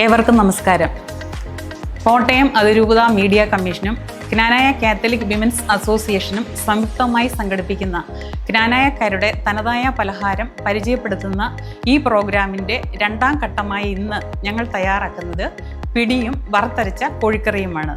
ഏവർക്കും നമസ്കാരം. കോട്ടയം അതിരൂപത മീഡിയ കമ്മീഷനും ജ്ഞാനായ കാത്തലിക് വിമൻസ് അസോസിയേഷനും സംയുക്തമായി സംഘടിപ്പിക്കുന്ന ജ്ഞാനായക്കാരുടെ തനതായ പലഹാരം പരിചയപ്പെടുത്തുന്ന ഈ പ്രോഗ്രാമിന്റെ രണ്ടാം ഘട്ടമായി ഇന്ന് ഞങ്ങൾ തയ്യാറാക്കുന്നത് പിടിയും വറുത്തരച്ച കോഴിക്കറിയുമാണ്.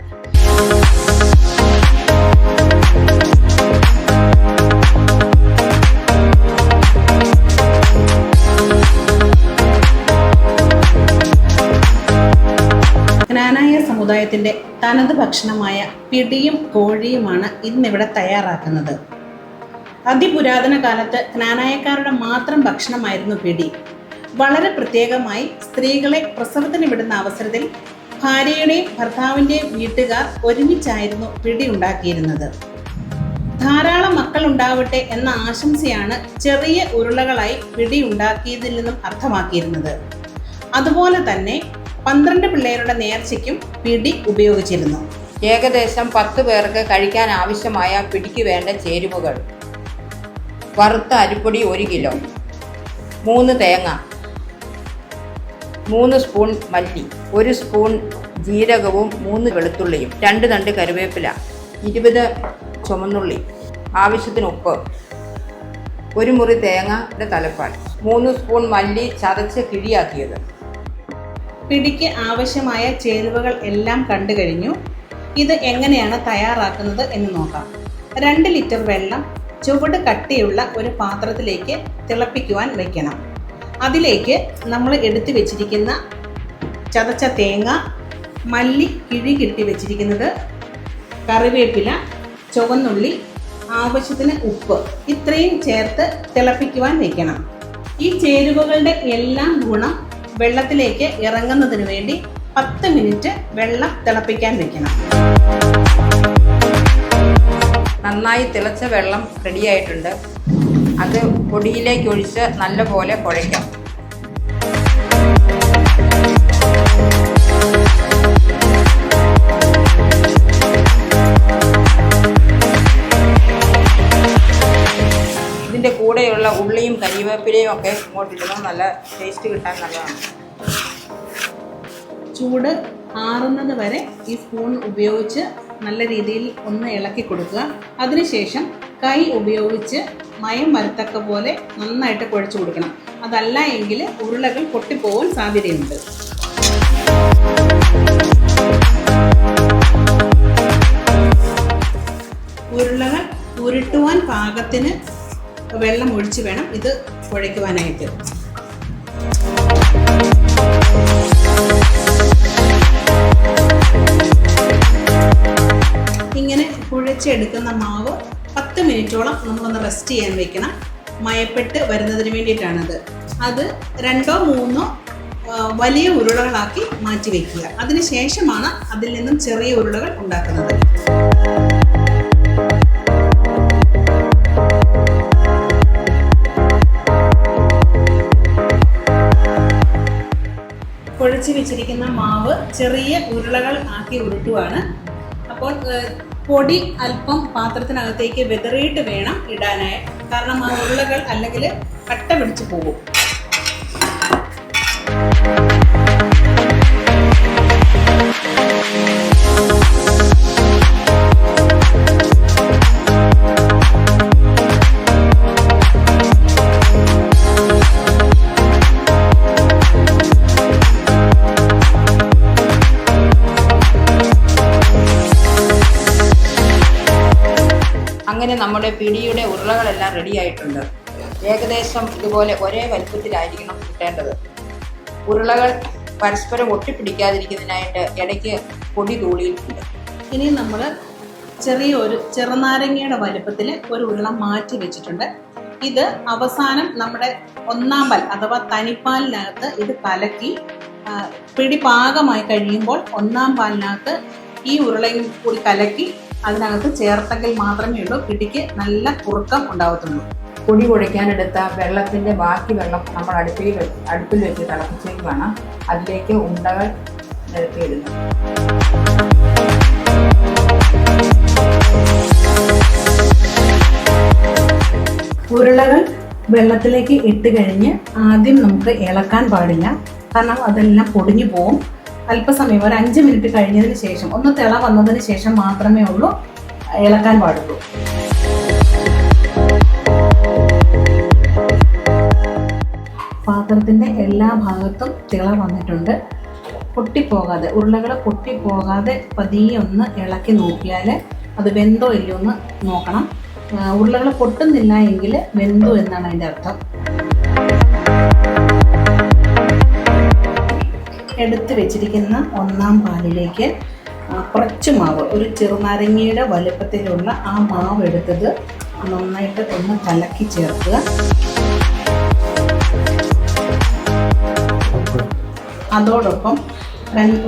സമുദായത്തിന്റെ തനത് ഭക്ഷണമായ പിടിയും കോഴിയുമാണ് ഇന്നിവിടെ തയ്യാറാക്കുന്നത്. അതിപുരാതന കാലത്ത് ജ്ഞാനായക്കാരുടെ മാത്രം ഭക്ഷണമായിരുന്നു പിടി. വളരെ പ്രത്യേകമായി സ്ത്രീകളെ പ്രസവത്തിന് വിടുന്ന അവസരത്തിൽ ഭാര്യയുടെയും ഭർത്താവിന്റെയും വീട്ടുകാർ ഒരുമിച്ചായിരുന്നു പിടി ഉണ്ടാക്കിയിരുന്നത്. ധാരാളം മക്കൾ ഉണ്ടാവട്ടെ എന്ന ആശംസയാണ് ചെറിയ ഉരുളകളായി പിടി ഉണ്ടാക്കിയതിൽ നിന്നും അർത്ഥമാക്കിയിരുന്നത്. അതുപോലെ തന്നെ പന്ത്രണ്ട് പിള്ളേരുടെ നേർച്ചയ്ക്കും പിടി ഉപയോഗിച്ചിരുന്നു. ഏകദേശം പത്ത് പേർക്ക് കഴിക്കാൻ ആവശ്യമായ പിടിക്ക് വേണ്ട ചേരുവകൾ. വറുത്ത അരിപ്പൊടി ഒരു കിലോ. മൂന്ന് തേങ്ങ. മൂന്ന് സ്പൂൺ മല്ലി. ഒരു സ്പൂൺ ജീരകവും മൂന്ന് വെളുത്തുള്ളിയും. രണ്ട് തണ്ട് കരുവേപ്പില ഇരുപത് ചുമന്നുള്ളി. ആവശ്യത്തിന് ഉപ്പ്. ഒരു മുറി തേങ്ങയുടെ തലപ്പാൽ. മൂന്ന് സ്പൂൺ മല്ലി ചതച്ച് കിഴിയാക്കിയത്. പിടിക്ക് ആവശ്യമായ ചേരുവകൾ എല്ലാം കണ്ടു കഴിഞ്ഞു. ഇത് എങ്ങനെയാണ് തയ്യാറാക്കുന്നത് എന്ന് നോക്കാം. രണ്ട് ലിറ്റർ വെള്ളം ചുവട് കട്ടിയുള്ള ഒരു പാത്രത്തിലേക്ക് തിളപ്പിക്കുവാൻ വയ്ക്കണം അതിലേക്ക് നമ്മൾ എടുത്തു വെച്ചിരിക്കുന്ന ചതച്ച തേങ്ങ മല്ലി കിഴി കിട്ടി വെച്ചിരിക്കുന്നത് കറിവേപ്പില ചുവന്നുള്ളി ആവശ്യത്തിന് ഉപ്പ് ഇത്രയും ചേർത്ത് തിളപ്പിക്കുവാൻ വയ്ക്കണം ഈ ചേരുവകളുടെ എല്ലാം ഗുണം വെള്ളത്തിലേക്ക് ഇറങ്ങുന്നതിന് വേണ്ടി പത്ത് മിനിറ്റ് വെള്ളം തിളപ്പിക്കാൻ വെക്കണം. നന്നായി തിളച്ച വെള്ളം റെഡിയായിട്ടുണ്ട് അത് പൊടിയിലേക്ക് ഒഴിച്ച് നല്ലപോലെ കുഴയ്ക്കാം. കൂടെയുള്ള ഉള്ളിയും കരിവേപ്പിലയും ഒക്കെ ഇങ്ങോട്ടിടുമ്പോൾ നല്ല ടേസ്റ്റ് കിട്ടാൻ നല്ലതാണ്. ചൂട് ആറുന്നത് വരെ ഈ സ്പൂൺ ഉപയോഗിച്ച് നല്ല രീതിയിൽ ഒന്ന് ഇളക്കി കൊടുക്കുക. അതിനുശേഷം കൈ ഉപയോഗിച്ച് മയം വരത്തക്ക പോലെ നന്നായിട്ട് കുഴച്ചു കൊടുക്കണം. അതല്ല എങ്കിൽ ഉരുളകൾ പൊട്ടിപ്പോകാൻ സാധ്യതയുണ്ട്. ഉരുളകൾ ഉരുട്ടുവാൻ പാകത്തിന് വെള്ളം ഒഴിച്ച് വേണം ഇത് കുഴയ്ക്കുവാനായിട്ട് ഇങ്ങനെ കുഴച്ചെടുക്കുന്ന മാവ് പത്ത് മിനിറ്റോളം നമ്മളൊന്ന് റെസ്റ്റ് ചെയ്യാൻ വെക്കണം. മയപ്പെട്ട് വരുന്നതിന് വേണ്ടിയിട്ടാണത്. അത് രണ്ടോ മൂന്നോ വലിയ ഉരുളകളാക്കി മാറ്റി വയ്ക്കുക അതിനുശേഷമാണ് അതിൽ നിന്നും ചെറിയ ഉരുളകൾ ഉണ്ടാക്കുന്നത്. കുഴച്ച് വെച്ചിരിക്കുന്ന മാവ് ചെറിയ ഉരുളകൾ ആക്കി ഉരുട്ടുവാണ്. അപ്പോൾ പൊടി അല്പം പാത്രത്തിനകത്തേക്ക് വിതറിയിട്ട് വേണം ഇടാനായി. കാരണം ആ ഉരുളകൾ അല്ലെങ്കിൽ കട്ട പിടിച്ചു പോകും. നമ്മുടെ പിടിയുടെ ഉരുളകളെല്ലാം റെഡി ആയിട്ടുണ്ട്. ഏകദേശം ഇതുപോലെ ഒരേ വലുപ്പത്തിലായിരിക്കണം കിട്ടേണ്ടത്. ഉരുളകൾ പരസ്പരം ഒട്ടിപ്പിടിക്കാതിരിക്കുന്നതിനായിട്ട് ഇടയ്ക്ക് പൊടി തൂളിയിട്ടുണ്ട്. ഇനി നമ്മൾ ചെറിയ ഒരു ചെറുനാരങ്ങയുടെ വലുപ്പത്തിൽ ഒരു ഉരുള മാറ്റി വെച്ചിട്ടുണ്ട്. ഇത് അവസാനം നമ്മുടെ ഒന്നാം പാൽ അഥവാ തനിപ്പാലിനകത്ത് ഇത് കലക്കി പിടി പാകമായി കഴിയുമ്പോൾ ഒന്നാം പാലിനകത്ത് ഈ ഉരുളയും കൂടി കലക്കി അതിനകത്ത് ചേർത്തെങ്കിൽ മാത്രമേ ഉള്ളൂ. പിടിക്ക് നല്ല കുറുക്കം ഉണ്ടാവത്തുള്ളൂ. പൊടി കുഴയ്ക്കാനെടുത്ത വെള്ളത്തിന്റെ ബാക്കി വെള്ളം നമ്മൾ അടുപ്പിൽ വെച്ച് അടുപ്പിൽ വെച്ച് തിളപ്പിച്ചേക്ക് വേണം അതിലേക്ക് ഉണ്ടകൾ നിരത്തിയിടുന്നു ഉരുളകൾ വെള്ളത്തിലേക്ക് ഇട്ട് കഴിഞ്ഞ് ആദ്യം നമുക്ക് ഇളക്കാൻ പാടില്ല. കാരണം അതെല്ലാം പൊടിഞ്ഞു പോകും അല്പസമയം ഒരു അഞ്ച് മിനിറ്റ് കഴിഞ്ഞതിന് ശേഷം ഒന്ന് തിള വന്നതിന് ശേഷം മാത്രമേ ഉള്ളൂ ഇളക്കാൻ പാടുള്ളൂ. പാത്രത്തിന്റെ എല്ലാ ഭാഗത്തും തിള വന്നിട്ടുണ്ട്. പൊട്ടിപ്പോകാതെ ഉരുളകൾ പൊട്ടിപ്പോകാതെ പതിയെ ഒന്ന് ഇളക്കി നോക്കിയാൽ അത് വെന്തോ ഇല്ലയോ എന്ന് നോക്കണം ഉരുളകൾ പൊട്ടുന്നില്ല എങ്കിൽ വെന്തു എന്നാണ് അതിന്റെ അർത്ഥം. എടുത്ത് വെച്ചിരിക്കുന്ന ഒന്നാം പാലിലേക്ക് കുറച്ച് മാവ് ഒരു ചെറുനാരങ്ങയുടെ വലുപ്പത്തിലുള്ള ആ മാവ് എടുത്തത് നന്നായിട്ട് ഒന്ന് കലക്കി ചേർക്കുക. അതോടൊപ്പം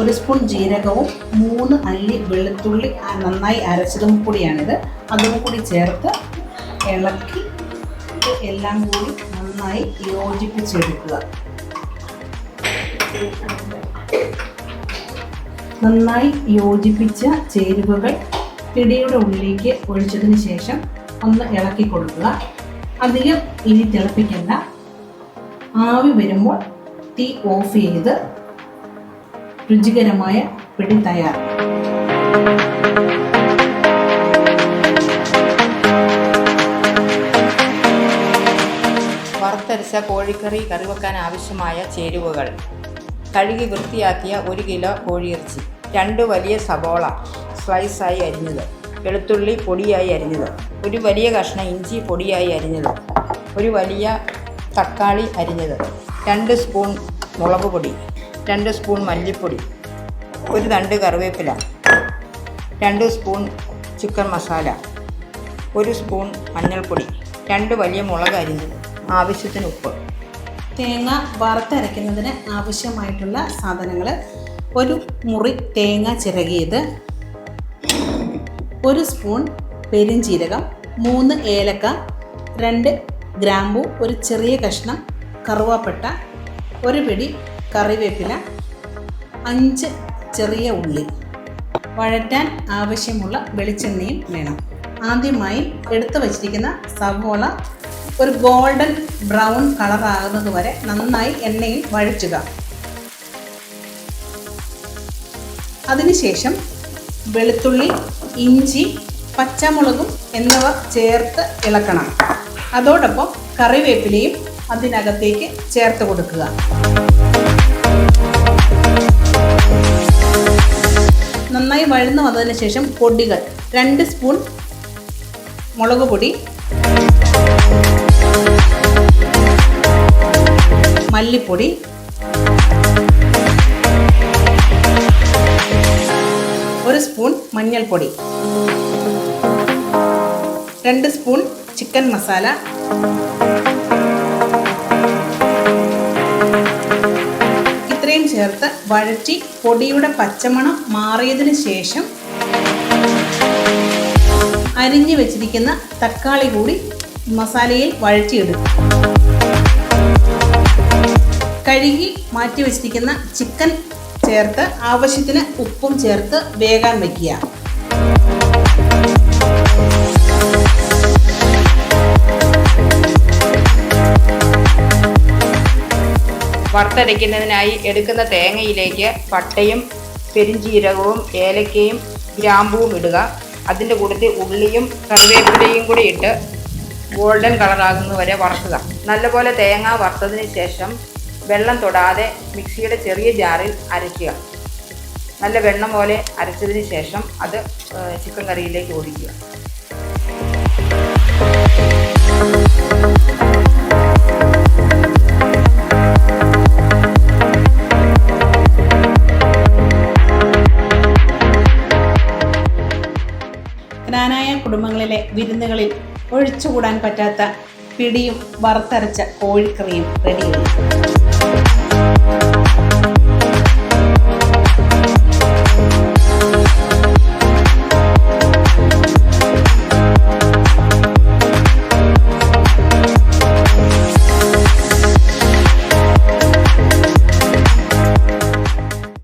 ഒരു സ്പൂൺ ജീരകവും മൂന്ന് അല്ലി വെളുത്തുള്ളി നന്നായി അരച്ചതും കൂടിയാണിത്. അതും കൂടി ചേർത്ത് ഇളക്കി എല്ലാം കൂടി നന്നായി യോജിപ്പിച്ചെടുക്കുക. നന്നായി യോജിപ്പിച്ച ചേരുവകൾ പിടിയുടെ ഉള്ളിലേക്ക് ഒഴിച്ചതിന് ശേഷം ഒന്ന് ഇളക്കി കൊടുക്കുക. അധികം ഇനി തിളപ്പിക്കണ്ട. ആവി വരുമ്പോൾ തീ ഓഫ് ചെയ്ത് രുചികരമായ പിടി തയ്യാർ വറുത്തരച്ച കോഴിക്കറി കറി വെക്കാൻ ആവശ്യമായ ചേരുവകൾ. കഴുകി വൃത്തിയാക്കിയ ഒരു കിലോ കോഴിയിറച്ചി രണ്ട് വലിയ സബോള സ്ലൈസായി അരിഞ്ഞത് വെളുത്തുള്ളി പൊടിയായി അരിഞ്ഞത് ഒരു വലിയ കഷ്ണം ഇഞ്ചി പൊടിയായി അരിഞ്ഞത് ഒരു വലിയ തക്കാളി അരിഞ്ഞത് രണ്ട് സ്പൂൺ മുളക് പൊടി രണ്ട് സ്പൂൺ മല്ലിപ്പൊടി ഒരു തണ്ട് കറിവേപ്പില രണ്ട് സ്പൂൺ ചിക്കൻ മസാല ഒരു സ്പൂൺ മഞ്ഞൾപ്പൊടി രണ്ട് വലിയ മുളക് അരിഞ്ഞത് ആവശ്യത്തിന് ഉപ്പ്. തേങ്ങ വറുത്തരയ്ക്കുന്നതിന് ആവശ്യമായിട്ടുള്ള സാധനങ്ങൾ ഒരു മുറി തേങ്ങ ചിരകിയത് ഒരു സ്പൂൺ പെരിഞ്ചീരകം മൂന്ന് ഏലക്ക രണ്ട് ഗ്രാമ്പു ഒരു ചെറിയ കഷ്ണം കറുവാപ്പട്ട ഒരു പിടി കറിവേപ്പില അഞ്ച് ചെറിയ ഉള്ളി. വഴറ്റാൻ ആവശ്യമുള്ള വെളിച്ചെണ്ണയും വേണം. ആദ്യമായി എടുത്തു വച്ചിരിക്കുന്ന സവോള ഒരു ഗോൾഡൻ ബ്രൗൺ കളർ ആകുന്നത് വരെ നന്നായി എണ്ണയിൽ വഴറ്റുക. അതിനുശേഷം വെളുത്തുള്ളി ഇഞ്ചി പച്ചമുളകും എന്നിവ ചേർത്ത് ഇളക്കണം. അതോടൊപ്പം കറിവേപ്പിലയും അതിനകത്തേക്ക് ചേർത്ത് കൊടുക്കുക. നന്നായി വഴന്നു വന്നതിന് ശേഷം പൊടികൾ രണ്ട് സ്പൂൺ മുളക് പൊടി മല്ലിപ്പൊടി. ഒരു സ്പൂൺ മഞ്ഞൾപ്പൊടി. രണ്ട് സ്പൂൺ ചിക്കൻ മസാല. ഇത്രയും ചേർത്ത് വഴറ്റി പൊടിയുടെ പച്ചമണം മാറിയതിന് ശേഷം അരിഞ്ഞു വെച്ചിരിക്കുന്ന തക്കാളി കൂടി മസാലയിൽ വഴറ്റിയിടും കഴുകി മാറ്റി വെച്ചിരിക്കുന്ന ചിക്കൻ ചേർത്ത് ആവശ്യത്തിന് ഉപ്പും ചേർത്ത് വേകാൻ വയ്ക്കുക വറുത്തരയ്ക്കുന്നതിനായി എടുക്കുന്ന തേങ്ങയിലേക്ക് പട്ടയും പെരിഞ്ചീരകവും ഏലക്കയും ഗ്രാമ്പുവും ഇടുക. അതിന്റെ കൂട്ടത്തിൽ ഉള്ളിയും കറിവേപ്പിലയും കൂടി ഇട്ട് ഗോൾഡൻ കളറാകുന്നതുവരെ വറുക്കുക. നല്ലപോലെ തേങ്ങ വറുത്തതിന് ശേഷം വെള്ളം തൊടാതെ മിക്സിയുടെ ചെറിയ ജാറിൽ അരയ്ക്കുക. നല്ല വെണ്ണം പോലെ അരച്ചതിന് ശേഷം അത് ചിക്കൻ കറിയിലേക്ക് ഒഴിക്കുക. ജ്ഞാനായ കുടുംബങ്ങളിലെ വിരുന്നുകളിൽ ഒഴിച്ചുകൂടാൻ പറ്റാത്ത പിടിയും വറുത്തരച്ച കോഴിക്കറിയും റെഡിയായി.